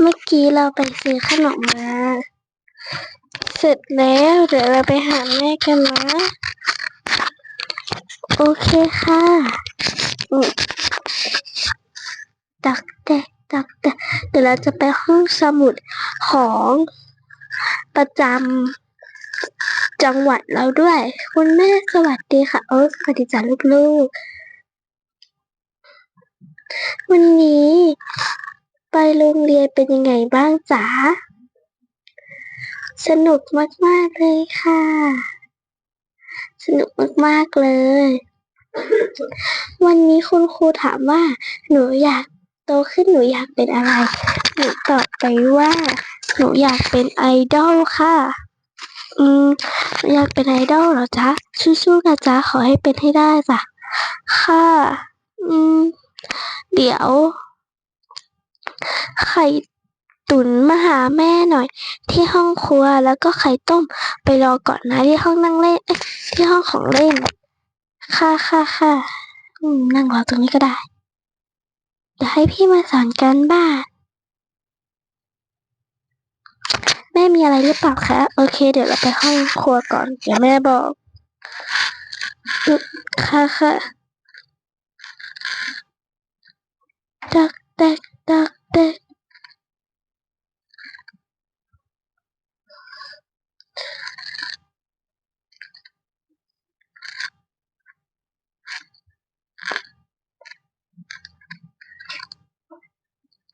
เมื่อกี้เราไปซื้อขนมมา เสร็จแล้ว เดี๋ยวเราไปหาแม่กันนะ โอเคค่ะตักแตกตักแตกเดี๋ยวเราจะไปห้องสมุดของประจำจังหวัดเราด้วย คุณแม่สวัสดีค่ะโอ้สวัสดีจ้าลูกๆ วันนี้ ไปโรงเรียนเป็นยังไงบ้างจ๋า สนุกมาก ๆ เลยค่ะ สนุกมาก ๆ เลย วันนี้คุณครูถามว่า หนูอยากโตขึ้นหนูอยากเป็นอะไร หนูตอบไปว่า หนูอยากเป็นไอดอลค่ะ อืม หนูอยากเป็นไอดอลเหรอจ๊ะ สู้ๆนะจ๊ะ ขอให้เป็นให้ได้จ้ะ ค่ะ อืม เดี๋ยว ไข่ตุ๋นมาหาแม่หน่อย ที่ห้องครัวแล้วก็ไข่ต้ม ไปรอก่อนนะที่ห้องนั่งเล่นที่ห้องของเล่น ค่ะค่ะค่ะนั่งรอตรงนี้ก็ได้เดี๋ยวให้พี่มาสอนกันบ้านแม่มีอะไรหรือเปล่าคะโอเค เดี๋ยวเราไปห้องครัวก่อนเดี๋ยวแม่บอกค่ะค่ะดักแตกดัก แตก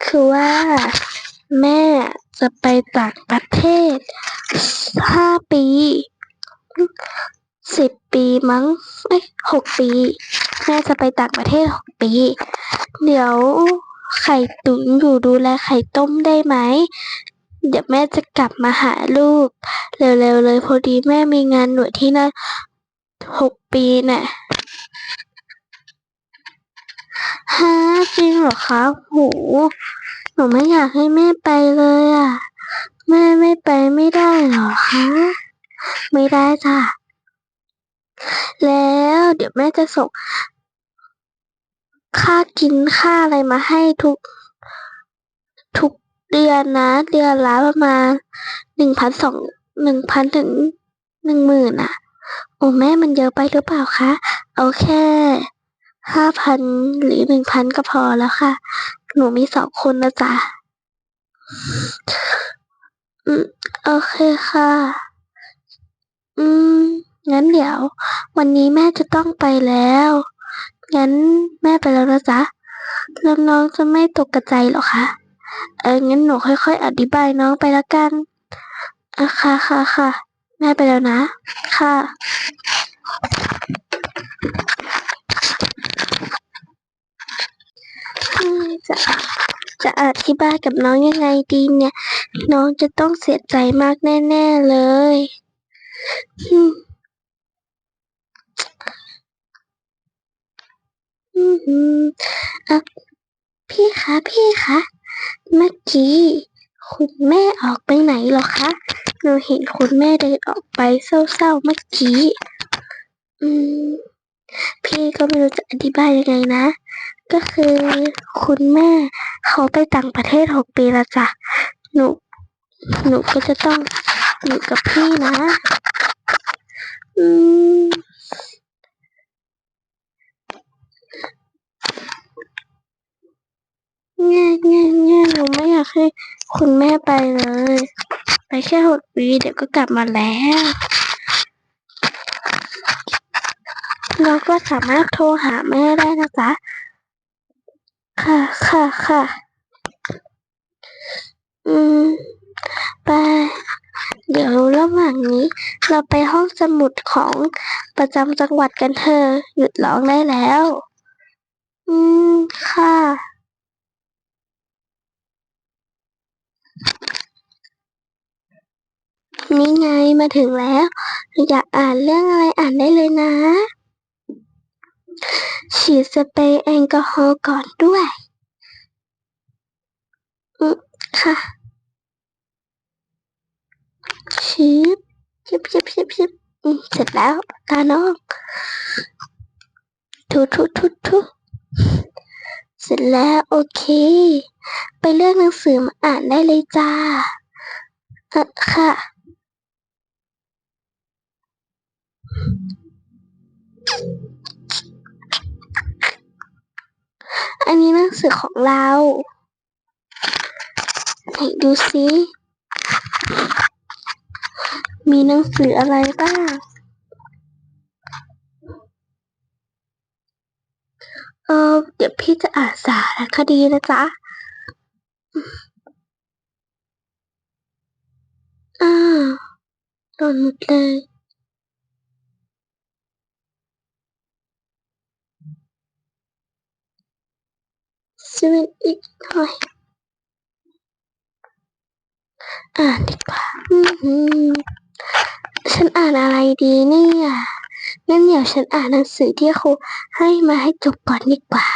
คือว่า แม่จะไปต่างประเทศห้าปีสิบปีมั้งเอ้ยหกปี แม่จะไปต่างประเทศหกปี เดี๋ยว ไข่ตุ๋นอยู่ดูแลไข่ต้มได้ไหม เดี๋ยวแม่จะกลับมาหาลูก เร็วๆเลยพอดีแม่มีงานหน่วยที่นั่นหกปีน่ะฮะจริงเหรอคะโหหนูไม่อยากให้แม่ไปเลยอะ แม่ไม่ไปไม่ได้เหรอคะไม่ได้จ้ะแล้วเดี๋ยวแม่จะส่ง ค่ากินค่าอะไรมาให้ทุก ทุกเดือนนะ เดือนละประมาณหนึ่งพันสองหนึ่งพันถึงหนึ่งหมื่นอะ โอ้แม่มันเยอะไปหรือเปล่าคะ เอาแค่ห้าพันหรือหนึ่งพันก็พอแล้วค่ะ หนูมีสองคนนะจ๊ะอืมโอเคค่ะ อืมงั้นเดี๋ยว วันนี้แม่จะต้องไปแล้ว งั้นแม่ไปแล้วนะจ๊ะแล้วน้องจะไม่ตกกระใจหรอคะ เออ งั้นหนูค่อยๆ อธิบายน้องไปละกันอะค่ะค่ะค่ะ แม่ไปแล้วนะ ค่ะ จะจะอธิบายกับน้องยังไงดีเนี่ย น้องจะต้องเสียใจมากแน่ ๆเลย อืมอือืมอะพี่คะพี่คะเมื่อกี้คุณแม่ออกไปไหนเหรอคะหนูเห็นคุณแม่เดินออกไปเศร้าๆเมื่อกี้ อืม พี่ก็ไม่รู้จะอธิบายยังไงนะ ก็คือคุณแม่เขาไปต่างประเทศหกปีล้วจ้ะ หนู หนูก็จะต้องอยู่กับพี่นะ อืม แง่แง่แง่หนูไม่อยากให้คุณแม่ไปเลย ไปแค่หกปีเดี๋ยวก็กลับมาแล้ว เราก็สามารถโทรหาแม่ได้นะจ๊ะ ค่ะค่ะค่ะ อืม ไป เดี๋ยวระหว่างนี้ เราไปห้องสมุดของประจำจังหวัดกันเถอะหยุดร้องได้แล้ว อืม ค่ะ นี่ไงมาถึงแล้ว อยากอ่านเรื่องอะไรอ่านได้เลยนะ ฉีดสเปรย์แอลกอฮอล์ก่อนด้วยอืมค่ะชิบชิบชิบชิบชิบอืมเสร็จแล้ว ตาน้อง ทุทุทุทุเสร็จแล้วโอเค ไปเลือกหนังสือมาอ่านได้เลยจ้า ค่ะ อันนี้หนังสือของเราไหนดูซิมีหนังสืออะไรบ้าง เออเดี๋ยวพี่จะอ่านสารคดีนะจ๊ะ อ่าหล่นหมดเลย ชีวิตอีกหน่อย อ่านดีกว่าฉันอ่านอะไรดีเนี่ยงั้นเดี๋ยวฉันอ่านหนังสือที่ครูให้มาให้จบก่อนดีกว่า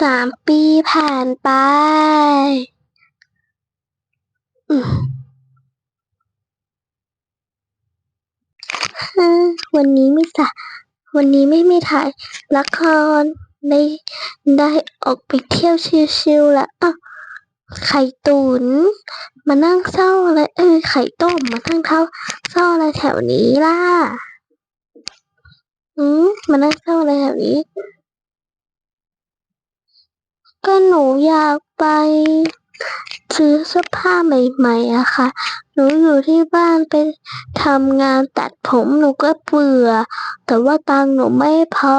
สามปีผ่านไป อืม วันนี้ไม่สะวันนี้ไม่มีถ่ายละครได้ได้ออกไปเที่ยวชิลๆแล้วอะไข่ตุนมานั่งเศร้าอะไรเอ้ยไข่ต้มมานั่งเท้าเศร้าอะไรแถวนี้ล่ะอืมมานั่งเศร้าอะไรแถวนี้ ก็หนูอยากไป ซื้อเสื้อผ้าใหม่ๆอะค่ะ หนูอยู่ที่บ้านไปทำงานตัดผมหนูก็เบื่อ แต่ว่าตังหนูไม่พอ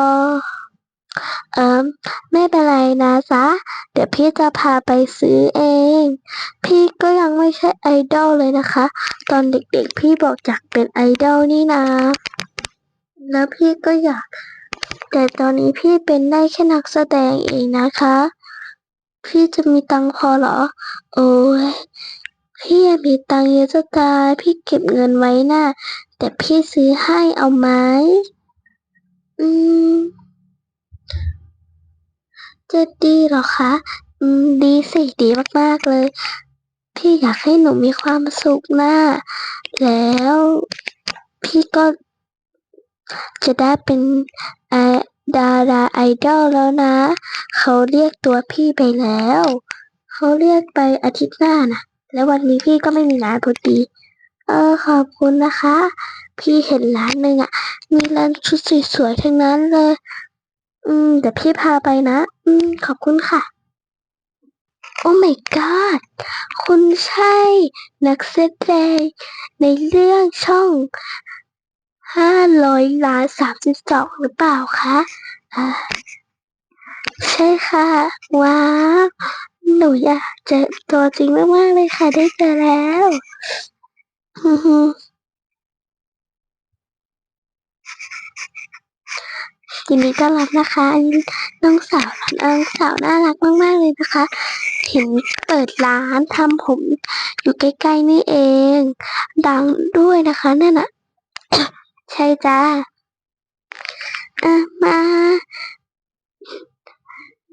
เอิมไม่เป็นไรนะจ๊ะ เดี๋ยวพี่จะพาไปซื้อเอง พี่ก็ยังไม่ใช่ไอดอลเลยนะคะ ตอนเด็กๆพี่บอกอยากเป็นไอดอลนี่นะ แล้วพี่ก็อยาก แต่ตอนนี้พี่เป็นได้แค่นักแสดงเองนะคะ พี่จะมีตังพอเหรอ โอ้ยพี่ยังมีตังเยอะจะตาย พี่เก็บเงินไว้น่ะ แต่พี่ซื้อให้เอาไหมอืม จะดีเหรอคะ อืม ดีสิดีมากๆเลย พี่อยากให้หนูมีความสุขนะแล้วพี่ก็จะได้เป็นไอ ดาราไอดอลแล้วนะ เขาเรียกตัวพี่ไปแล้ว เขาเรียกไปอาทิตย์หน้านะแล้ววันนี้พี่ก็ไม่มีงานพอดี เออขอบคุณนะคะ พี่เห็นร้านหนึ่งอะ มีร้านชุดสวยๆทั้งนั้นเลย อืมเดี๋ยวพี่พาไปนะ อืม ขอบคุณค่ะ โอ้ my god คุณใช่ นักแสดงในเรื่องช่อง ห้าร้อยล้านสามสิบสองหรือเปล่าคะอ่าใช่ค่ะ ว้าว หนูอยากเจอตัวจริงมากๆเลยค่ะ ได้เจอแล้วยินดีต้อนรับนะคะอันนี้น้องสาวน้องสาวน่ารักมากๆเลยนะคะ เห็นเปิดร้านทำผมอยู่ใกล้ๆนี่เอง ดังด้วยนะคะนั่นนะ ใช่จ้าอะมา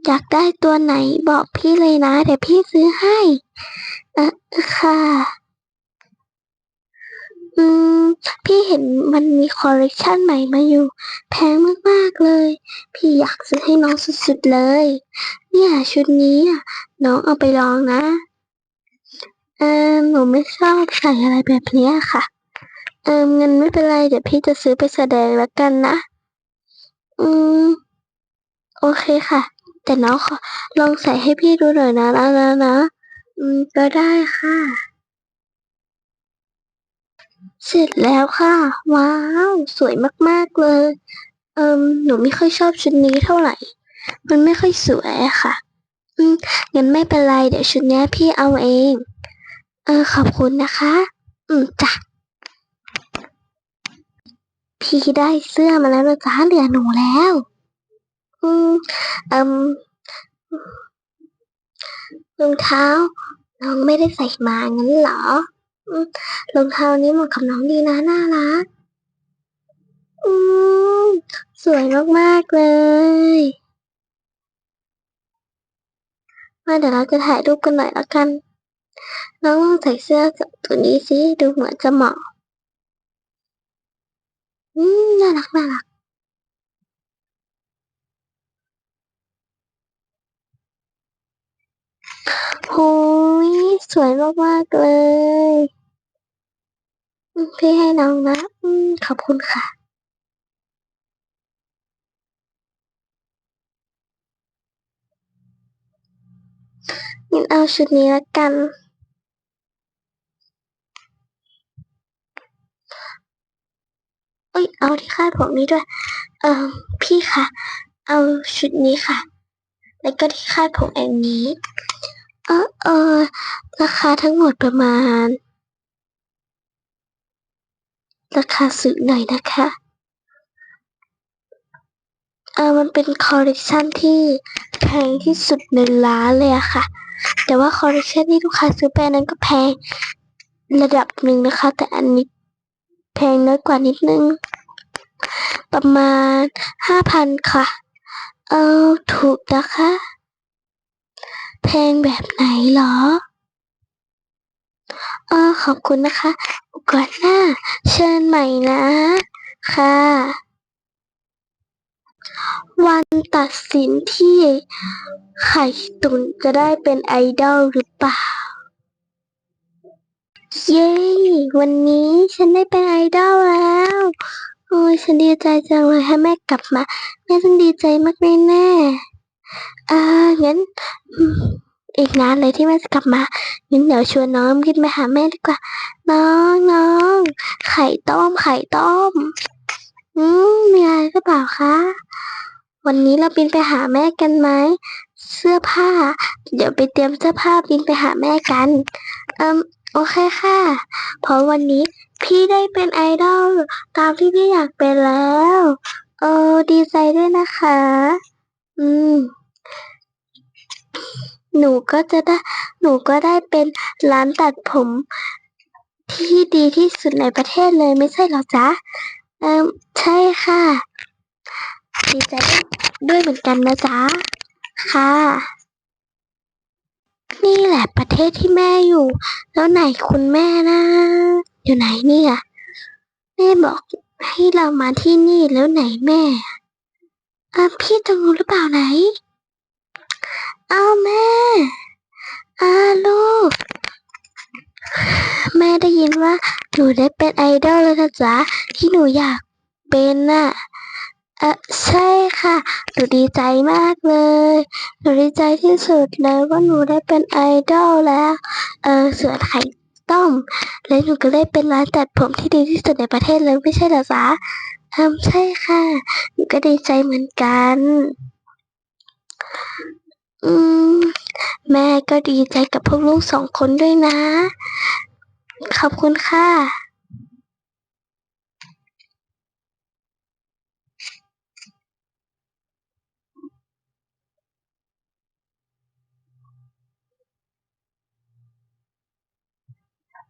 อยากได้ตัวไหนบอกพี่เลยนะ เดี๋ยวพี่ซื้อให้ เออค่ะ อืม พี่เห็นมันมีคอลเลกชันใหม่มาอยู่ แพงมากๆเลย พี่อยากซื้อให้น้องสุดๆเลย เนี่ย ชุดนี้อะน้องเอาไปลองนะ เออหนูไม่ชอบใส่อะไรแบบนี้ค่ะ เออเงินไม่เป็นไร เดี๋ยวพี่จะซื้อไปแสดงแล้วกันนะ อืม โอเคค่ะ แต่น้องขอลองใส่ให้พี่ดูหน่อยนะนะนะนะอืม ก็ได้ค่ะ เสร็จแล้วค่ะ ว้าว สวยมากๆเลย เอิมหนูไม่ค่อยชอบชุดนี้เท่าไหร่ มันไม่ค่อยสวยอะค่ะ อืมงั้นไม่เป็นไร เดี๋ยวชุดนี้พี่เอาเอง เออ ขอบคุณนะคะ อืมจ้ะ พี่ได้เสื้อมาแล้วนะจ๊ะเหลือหนูแล้ว อืมเอืมรองเท้า น้องไม่ได้ใส่มางั้นเหรอรองเท้านี้เหมาะกับน้องดีนะน่ารัก อืมสวยมากๆเลย มาเดี๋ยวเราจะถ่ายรูปกันหน่อยแล้วกัน น้องลองใส่เสื้อตัวนี้สิ ดูเหมือนจะเหมาะ อืม น่ารัก น่ารัก โอ้ย สวยมาก ๆ เลย พี่ให้น้องนะ อืม ขอบคุณค่ะ งั้นเอาชุดนี้ละกัน เอ้ย เอาที่คาดผมนี้ด้วย เออพี่คะ เอาชุดนี้ค่ะ แล้วก็ที่คาดผมอันนี้ เออเออราคาทั้งหมดประมาณ ราคาสูงหน่อยนะคะเออมันเป็นคอลเลกชันที่แพงที่สุดในร้านเลยอะค่ะ แต่ว่าคอลเลกชันที่ลูกค้าซื้อไปนั้นก็แพงระดับหนึ่งนะคะ แต่อันนี้ แพงน้อยกว่านิดนึง ประมาณห้าพันค่ะ เออถูกนะคะ แพงแบบไหนเหรอเออขอบคุณนะคะโอกาสหน้า เชิญใหม่นะ ค่ะ วันตัดสินที่ไข่ตุนจะได้เป็นไอดอลหรือเปล่า เย้ วันนี้ฉันได้เป็นไอดอลแล้ว โอ้ยฉันดีใจจังเลยให้แม่กลับมา แม่ต้องดีใจมากแน่ๆอ่างั้น อีกนานเลยที่แม่จะกลับมา งั้นเดี๋ยวชวนน้องกินไปหาแม่ดีกว่า น้องน้องไข่ต้มไข่ต้ม อืมมีอะไรหรือเปล่าคะ วันนี้เราบินไปหาแม่กันไหมเสื้อผ้า เดี๋ยวไปเตรียมเสื้อผ้าบินไปหาแม่กัน เอืม โอเคค่ะ เพราะวันนี้พี่ได้เป็นไอดอลตามที่พี่อยากเป็นแล้ว เออ ดีใจด้วยนะคะ อืม หนูก็จะได้ หนูก็ได้เป็นร้านตัดผม ที่ดีที่สุดในประเทศเลยไม่ใช่หรอจ๊ะ เออใช่ค่ะ ดีใจด้วยเหมือนกันนะจ๊ะ ค่ะ นี่แหละประเทศที่แม่อยู่ แล้วไหนคุณแม่นะ อยู่ไหนเนี่ยแม่บอกให้เรามาที่นี่แล้วไหนแม่อะพี่ตรงนู้หรือเปล่าไหนอ้าวแม่อ้าลูก แม่ได้ยินว่าหนูได้เป็นไอดอลแล้วนะจ๊ะที่หนูอยากเป็นน่ะ ออใช่ค่ะหนูดีใจมากเลยหนูดีใจที่สุดเลยว่าหนูได้เป็นไอดอลแล้ว เออส่วนไข่ต้ม และหนูก็ได้เป็นร้านตัดผมที่ดีที่สุดในประเทศเลยไม่ใช่เหรอจ๊ะอืมใช่ค่ะหนูก็ดีใจเหมือนกัน อืม แม่ก็ดีใจกับพวกลูกสองคนด้วยนะ ขอบคุณค่ะ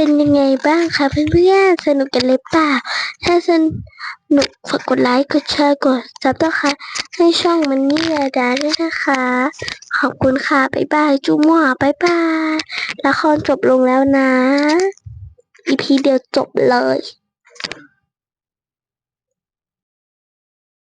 เป็นยังไงบ้างคะเพื่อนๆ สนุกกันเลยเปล่า ถ้าสนุกฝากกดไลค์ กดแชร์ กดซับสไครต์ให้ช่องมันนี่ยาดาด้วยนะคะ ขอบคุณค่ะ บ๊ายบาย จุ๊มั่วบ๊ายบาย ละครจบลงแล้วนะ อีพีเดียวจบเลย